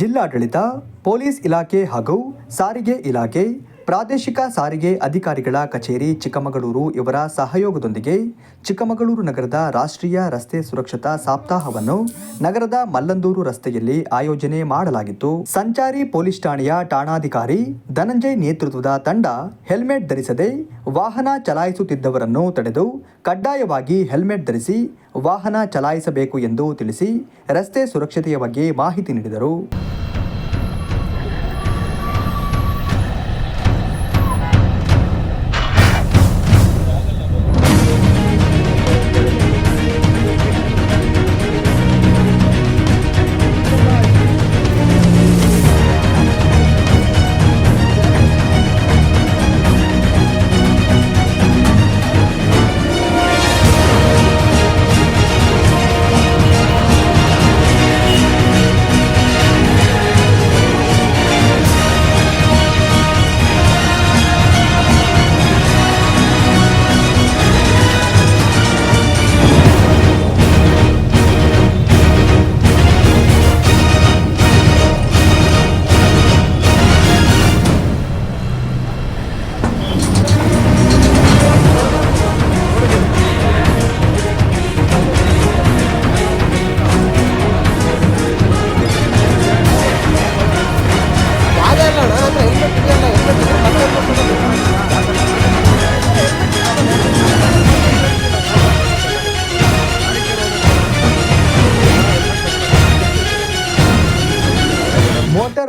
ಜಿಲ್ಲಾಡಳಿತ ಪೊಲೀಸ್ ಇಲಾಖೆ ಹಾಗೂ ಸಾರಿಗೆ ಇಲಾಖೆ ಪ್ರಾದೇಶಿಕ ಸಾರಿಗೆ ಅಧಿಕಾರಿಗಳ ಕಚೇರಿ ಚಿಕ್ಕಮಗಳೂರು ಇವರ ಸಹಯೋಗದೊಂದಿಗೆ ಚಿಕ್ಕಮಗಳೂರು ನಗರದ ರಾಷ್ಟ್ರೀಯ ರಸ್ತೆ ಸುರಕ್ಷತಾ ಸಪ್ತಾಹವನ್ನು ನಗರದ ಮಲ್ಲಂದೂರು ರಸ್ತೆಯಲ್ಲಿ ಆಯೋಜನೆ ಮಾಡಲಾಗಿತ್ತು. ಸಂಚಾರಿ ಪೊಲೀಸ್ ಠಾಣೆಯ ಠಾಣಾಧಿಕಾರಿ ಧನಂಜಯ್ ನೇತೃತ್ವದ ತಂಡ ಹೆಲ್ಮೆಟ್ ಧರಿಸದೆ ವಾಹನ ಚಲಾಯಿಸುತ್ತಿದ್ದವರನ್ನು ತಡೆದು ಕಡ್ಡಾಯವಾಗಿ ಹೆಲ್ಮೆಟ್ ಧರಿಸಿ ವಾಹನ ಚಲಾಯಿಸಬೇಕು ಎಂದು ತಿಳಿಸಿ ರಸ್ತೆ ಸುರಕ್ಷತೆಯ ಬಗ್ಗೆ ಮಾಹಿತಿ ನೀಡಿದರು.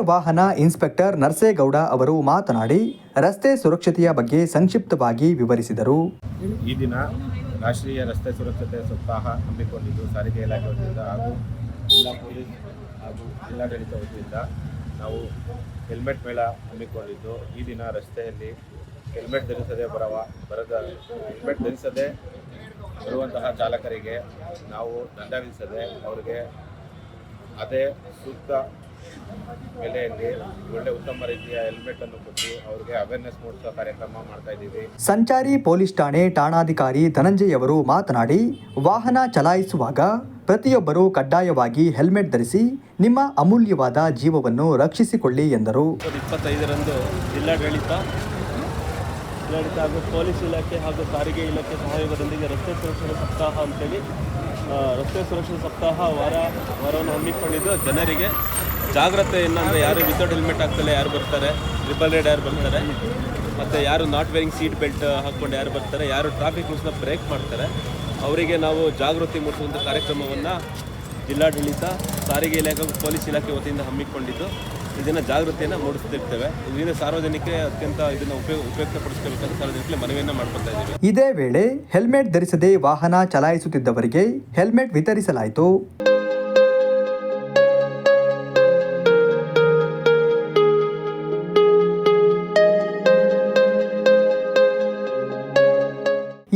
ಮೋಟಾರ್ ವಾಹನ ಇನ್ಸ್ಪೆಕ್ಟರ್ ನರಸೇಗೌಡ ಅವರು ಮಾತನಾಡಿ, ರಸ್ತೆ ಸುರಕ್ಷತೆಯ ಬಗ್ಗೆ ಸಂಕ್ಷಿಪ್ತವಾಗಿ ವಿವರಿಸಿದರು. ಈ ದಿನ ರಾಷ್ಟ್ರೀಯ ರಸ್ತೆ ಸುರಕ್ಷತೆ ಸಪ್ತಾಹ ಹಮ್ಮಿಕೊಂಡಿದ್ದು, ಸಾರಿಗೆ ಇಲಾಖೆ ವತಿಯಿಂದ ಹಾಗೂ ಜಿಲ್ಲಾ ಪೊಲೀಸ್ ಹಾಗೂ ಜಿಲ್ಲಾಡಳಿತ ವತಿಯಿಂದ ನಾವು ಹೆಲ್ಮೆಟ್ ಮೇಳ ಹಮ್ಮಿಕೊಂಡಿದ್ದು. ಈ ದಿನ ರಸ್ತೆಯಲ್ಲಿ ಹೆಲ್ಮೆಟ್ ಧರಿಸದೆ ಬರವ, ಬರದ, ಹೆಲ್ಮೆಟ್ ಧರಿಸದೆ ಬರುವಂತಹ ಚಾಲಕರಿಗೆ ನಾವು ದಂಡ ವಿಧಿಸದೆ, ಅವರಿಗೆ ಅದೇ ಸೂಕ್ತ ಬೆಲೆಯಲ್ಲಿ ಒಳ್ಳೆ ಉತ್ತಮ ರೀತಿಯ ಹೆಲ್ಮೆಟ್ ಅನ್ನು ಕೊಟ್ಟು ಅವರಿಗೆ ಅವೇರ್ನೆಸ್ ಮೂಡಿಸುವ ಕಾರ್ಯಕ್ರಮ ಮಾಡ್ತಾ ಇದ್ದೀವಿ. ಸಂಚಾರಿ ಪೊಲೀಸ್ ಠಾಣೆ ಠಾಣಾಧಿಕಾರಿ ಧನಂಜಯ್ ಅವರು ಮಾತನಾಡಿ ವಾಹನ ಚಲಾಯಿಸುವಾಗ ಪ್ರತಿಯೊಬ್ಬರೂ ಕಡ್ಡಾಯವಾಗಿ ಹೆಲ್ಮೆಟ್ ಧರಿಸಿ ನಿಮ್ಮ ಅಮೂಲ್ಯವಾದ ಜೀವವನ್ನು ರಕ್ಷಿಸಿಕೊಳ್ಳಿ ಎಂದರು. ಇಪ್ಪತ್ತೈದರಂದು ಜಿಲ್ಲಾಡಳಿತ ಜಿಲ್ಲಾಡಳಿತ ಹಾಗೂ ಪೊಲೀಸ್ ಇಲಾಖೆ ಹಾಗೂ ಸಾರಿಗೆ ಇಲಾಖೆ ಸಹಯೋಗದೊಂದಿಗೆ ರಸ್ತೆ ಸುರಕ್ಷತಾ ಸಪ್ತಾಹ ಅಂತೇಳಿ ರಸ್ತೆ ಸುರಕ್ಷತಾ ಸಪ್ತಾಹ ವಾರ, ವಾರವನ್ನು ಹಮ್ಮಿಕೊಂಡಿದ್ದು. ಜನರಿಗೆ ಜಾಗ್ರತೆಯನ್ನು ಅಂದರೆ ಯಾರು ವಿತೌಟ್ ಹೆಲ್ಮೆಟ್ ಹಾಕ್ತಲೇ ಯಾರು ಬರ್ತಾರೆ? ರಿಬಲ್ ರೇಡ್ ಯಾರು ಬರ್ತಾರೆ? ಮತ್ತು ಯಾರು ನಾಟ್ ವೇರಿಂಗ್ ಸೀಟ್ ಬೆಲ್ಟ್ ಹಾಕ್ಕೊಂಡು ಯಾರು ಬರ್ತಾರೆ? ಯಾರು ಟ್ರಾಫಿಕ್ ರೂಲ್ಸ್ನ ಬ್ರೇಕ್ ಮಾಡ್ತಾರೆ? ಅವರಿಗೆ ನಾವು ಜಾಗೃತಿ ಮೂಡಿಸುವಂಥ ಕಾರ್ಯಕ್ರಮವನ್ನು ಜಿಲ್ಲಾಡಳಿತ, ಸಾರಿಗೆ ಇಲಾಖೆ ಹಾಗೂ ಪೊಲೀಸ್ ಇಲಾಖೆ ವತಿಯಿಂದ ಹಮ್ಮಿಕೊಂಡಿದ್ದು. ಇದನ್ನು ಜಾಗೃತಿಯನ್ನು ಮೂಡಿಸ್ತಿರ್ತೇವೆ. ಇದರಿಂದ ಸಾರ್ವಜನಿಕರಿಗೆ ಅತ್ಯಂತ ಇದನ್ನು ಉಪಯೋಗ ಉಪಯುಕ್ತಪಡಿಸಬೇಕಂತ ಸಾರ್ವಜನಿಕರಿಗೆ ಮನವಿಯನ್ನು ಮಾಡ್ಕೊತಾ ಇದ್ದೀವಿ. ಇದೇ ವೇಳೆ ಹೆಲ್ಮೆಟ್ ಧರಿಸದೆ ವಾಹನ ಚಲಾಯಿಸುತ್ತಿದ್ದವರಿಗೆ ಹೆಲ್ಮೆಟ್ ವಿತರಿಸಲಾಯಿತು.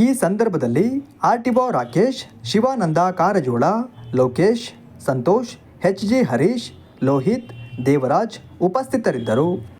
ಈ ಸಂದರ್ಭದಲ್ಲಿ RTO Rakesh, Shivananda Karajol, Lokesh, Santosh, H G Harish, Lohith Devaraj ಉಪಸ್ಥಿತರಿದ್ದರು.